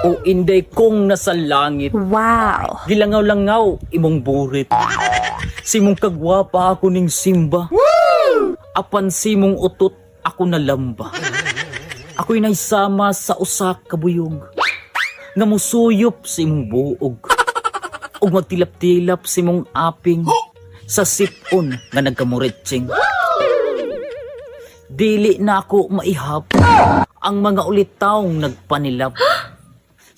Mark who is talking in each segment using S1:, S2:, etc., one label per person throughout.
S1: O inday kong nasa langit.
S2: Wow.
S1: Gilangaw-langaw imong burit. Simong kagwapa ako ning simba. Apan simong utot ako nalamba. Ako'y naisama sa usak kabuyog. Nga musuyop sa imong buog. Ug magtilap-tilap sa imong aping sa sipon nga nagkamuritsing. Dili na ako maihap ang mga ulitaong nagpanilap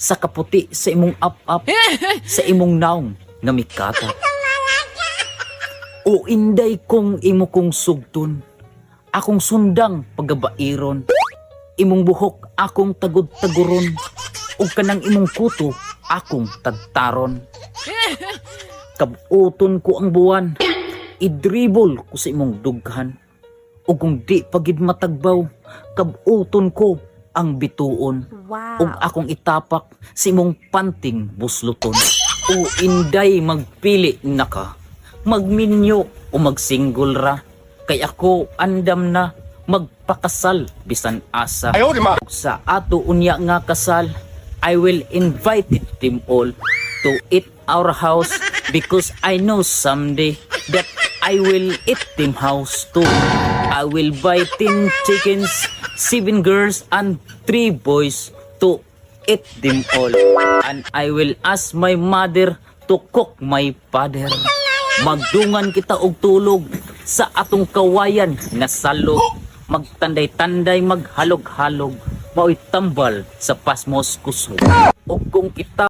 S1: sa kaputi sa imong up-up sa imong naong nga mikatap. O inday kong imo kong sugton, akong sundang pagabairon, imong buhok akong tagod-taguron, ug kanang imong kuto akong tagtaron. Kabuton ko ang buwan, idribol ko sa imong dughan, ug kung di pagid matagbaw, kabuton ko ang bituon ug
S2: Wow.
S1: akong itapak si imong panting busluton. O inday magpili na ka, magminyo o magsinggol ra. Kay ako andam na magpakasal bisan asa.
S3: Ayaw, ma.
S1: Ug Sa ato unya nga kasal, I will invite them all to eat our house because I know someday that I will eat them house too. I will buy 10 chickens, 7 girls, and 3 boys to eat them all. And I will ask my mother to cook my father. Magdungan kita og tulog sa atong kawayan nga salog. Magtanday-tanday, maghalog-halog. Mao'y tambal sa pasmos kusog. O kung kita